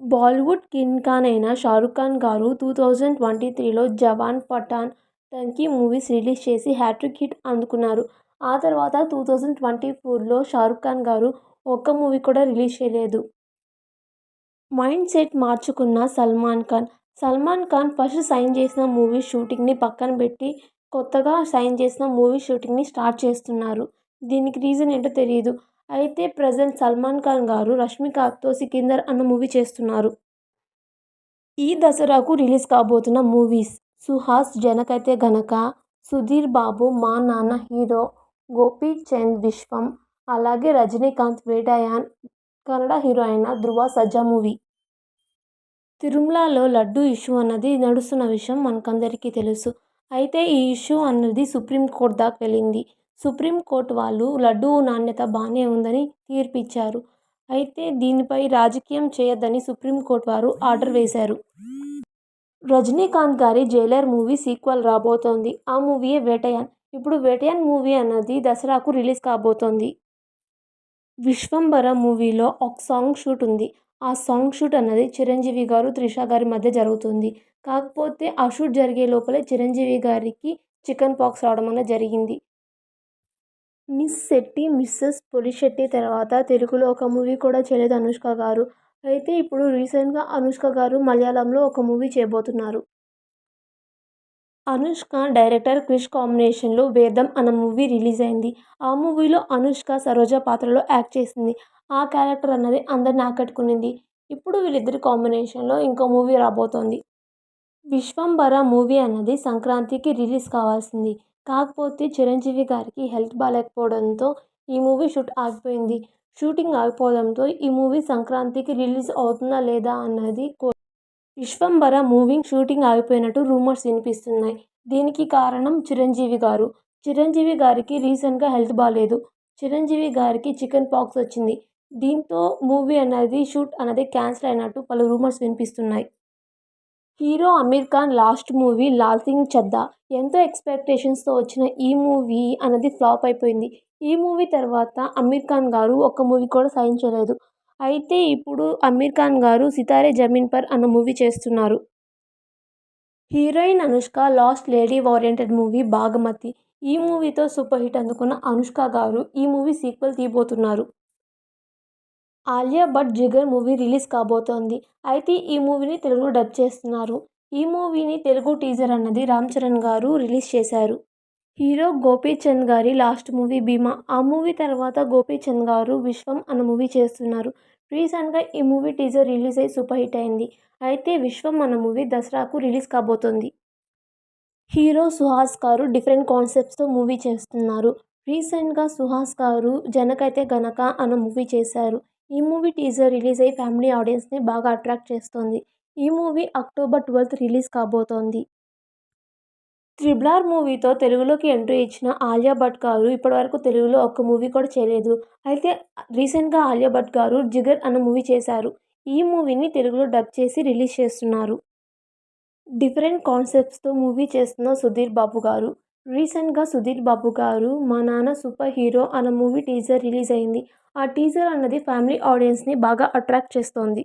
Bollywood king Khan అయిన షారుఖ్ ఖాన్ గారు two thousand twenty త్రీలో జవాన్ పఠాన్ టంకీ మూవీస్ రిలీజ్ చేసి హ్యాట్రిక్ హిట్ అందుకున్నారు. ఆ తర్వాత టూ థౌజండ్ ట్వంటీ ఫోర్లో షారుఖ్ ఖాన్ గారు ఒక్క మూవీ కూడా రిలీజ్ చేయలేదు. మైండ్ సెట్ మార్చుకున్న సల్మాన్ ఖాన్. సల్మాన్ ఖాన్ ఫస్ట్ సైన్ చేసిన మూవీ షూటింగ్ని పక్కన పెట్టి కొత్తగా సైన్ చేసిన మూవీ షూటింగ్ని స్టార్ట్ చేస్తున్నారు. దీనికి రీజన్ ఏంటో తెలియదు అయితే ప్రజెంట్ సల్మాన్ ఖాన్ గారు రష్మికతో సికిందర్ అన్న మూవీ చేస్తున్నారు. ఈ దసరాకు రిలీజ్ కాబోతున్న మూవీస్ సుహాస్ జనకైతే గనక సుధీర్ బాబు మా నాన్న హీరో గోపీచంద్ విశ్వం అలాగే రజనీకాంత్ వేటయాన్ కన్నడ హీరో అయిన ధృవ సజ్జా మూవీ. తిరుమలలో లడ్డు ఇష్యూ అన్నది నడుస్తున్న విషయం మనకందరికీ తెలుసు. అయితే ఈ ఇష్యూ అన్నది సుప్రీంకోర్టు దాకా వెళ్ళింది. సుప్రీంకోర్టు వాళ్ళు లడ్డూ నాణ్యత బాగానే ఉందని తీర్పిచ్చారు. అయితే దీనిపై రాజకీయం చేయొద్దని సుప్రీంకోర్టు వారు ఆర్డర్ వేశారు. రజనీకాంత్ గారి జైలర్ మూవీ సీక్వెల్ రాబోతోంది. ఆ మూవీయే వేటయాన్. ఇప్పుడు వేటయాన్ మూవీ అన్నది దసరాకు రిలీజ్ కాబోతోంది. విశ్వంబర మూవీలో ఒక సాంగ్ షూట్ ఉంది. ఆ సాంగ్ షూట్ అన్నది చిరంజీవి గారు త్రిష గారి మధ్య జరుగుతుంది. కాకపోతే ఆ షూట్ జరిగే లోపలే చిరంజీవి గారికి చికెన్ పాక్స్ రావడం అనేది జరిగింది. మిస్ శెట్టి మిస్సెస్ పొలిశెట్టి తర్వాత తెలుగులో ఒక మూవీ కూడా చేయలేదు అనుష్క గారు. అయితే ఇప్పుడు రీసెంట్గా అనుష్క గారు మలయాళంలో ఒక మూవీ చేయబోతున్నారు. అనుష్క డైరెక్టర్ క్రిష్ కాంబినేషన్లో వేదం అన్న మూవీ రిలీజ్ అయింది. ఆ మూవీలో అనుష్క సరోజ పాత్రలో యాక్ట్ చేసింది. ఆ క్యారెక్టర్ అన్నది అందరిని ఆకట్టుకునింది. ఇప్పుడు వీళ్ళిద్దరి కాంబినేషన్లో ఇంకో మూవీ రాబోతోంది. విశ్వంబర మూవీ అన్నది సంక్రాంతికి రిలీజ్ కావాల్సింది. కాకపోతే చిరంజీవి గారికి హెల్త్ బాగాలేకపోవడంతో ఈ మూవీ షూట్ ఆగిపోయింది. షూటింగ్ ఆగిపోవడంతో ఈ మూవీ సంక్రాంతికి రిలీజ్ అవుతుందా లేదా అన్నది విశ్వంబర మూవీ షూటింగ్ ఆగిపోయినట్టు రూమర్స్ వినిపిస్తున్నాయి. దీనికి కారణం చిరంజీవి గారు. చిరంజీవి గారికి రీసెంట్గా హెల్త్ బాగాలేదు చిరంజీవి గారికి చికెన్ పాక్స్ వచ్చింది. దీంతో మూవీ అనేది షూట్ అనేది క్యాన్సిల్ అయినట్టు పలు రూమర్స్ వినిపిస్తున్నాయి. Hero Aamir Khan last movie Laal Singh Chaddha. ఎంతో ఎక్స్పెక్టేషన్స్తో వచ్చిన ఈ మూవీ అనేది ఫ్లాప్ అయిపోయింది. ఈ మూవీ తర్వాత అమీర్ ఖాన్ గారు ఒక్క మూవీ కూడా సైన్ చేయలేదు. అయితే ఇప్పుడు అమీర్ ఖాన్ గారు సితారే జమీన్ పర్ అన్న మూవీ చేస్తున్నారు. Heroine Anushka last lady oriented movie Bhaagamathie ఈ మూవీతో సూపర్ హిట్ అందుకున్న అనుష్క గారు ఈ మూవీ సీక్వెల్ తీయబోతున్నారు. ఆలియా భట్ జిగర్ మూవీ రిలీజ్ కాబోతోంది. అయితే ఈ మూవీని తెలుగులో డబ్ చేస్తున్నారు. ఈ మూవీని తెలుగు టీజర్ అన్నది రామ్ చరణ్ గారు రిలీజ్ చేశారు. హీరో గోపీచంద్ గారి లాస్ట్ మూవీ భీమా. ఆ మూవీ తర్వాత గోపీచంద్ గారు విశ్వం అన్న మూవీ చేస్తున్నారు. రీసెంట్గా ఈ మూవీ టీజర్ రిలీజ్ అయ్యి సూపర్ హిట్ అయింది. అయితే విశ్వం అన్న మూవీ దసరాకు రిలీజ్ కాబోతోంది. హీరో సుహాస్ గారు డిఫరెంట్ కాన్సెప్ట్స్తో మూవీ చేస్తున్నారు. రీసెంట్గా సుహాస్ గారు జనకైతే గనక అన్న మూవీ చేశారు. ఈ మూవీ టీజర్ రిలీజ్ అయ్యి ఫ్యామిలీ ఆడియన్స్ని బాగా అట్రాక్ట్ చేస్తోంది. ఈ మూవీ అక్టోబర్ ట్వెల్త్ రిలీజ్ కాబోతోంది. త్రిబుల్ ఆర్ మూవీతో తెలుగులోకి ఎంట్రీ ఇచ్చిన ఆలియా భట్ గారు ఇప్పటివరకు తెలుగులో ఒక్క మూవీ కూడా చేయలేదు. అయితే రీసెంట్గా ఆలియా భట్ గారు జిగర్ అన్న మూవీ చేశారు. ఈ మూవీని తెలుగులో డబ్ చేసి రిలీజ్ చేస్తున్నారు. డిఫరెంట్ కాన్సెప్ట్స్తో మూవీ చేస్తున్న సుధీర్ బాబు గారు. రీసెంట్గా సుధీర్ బాబు గారు మా నాన్న సూపర్ హీరో అన్న మూవీ టీజర్ రిలీజ్ అయింది. ఆ టీజర్ అన్నది ఫ్యామిలీ ఆడియన్స్ని బాగా అట్రాక్ట్ చేస్తోంది.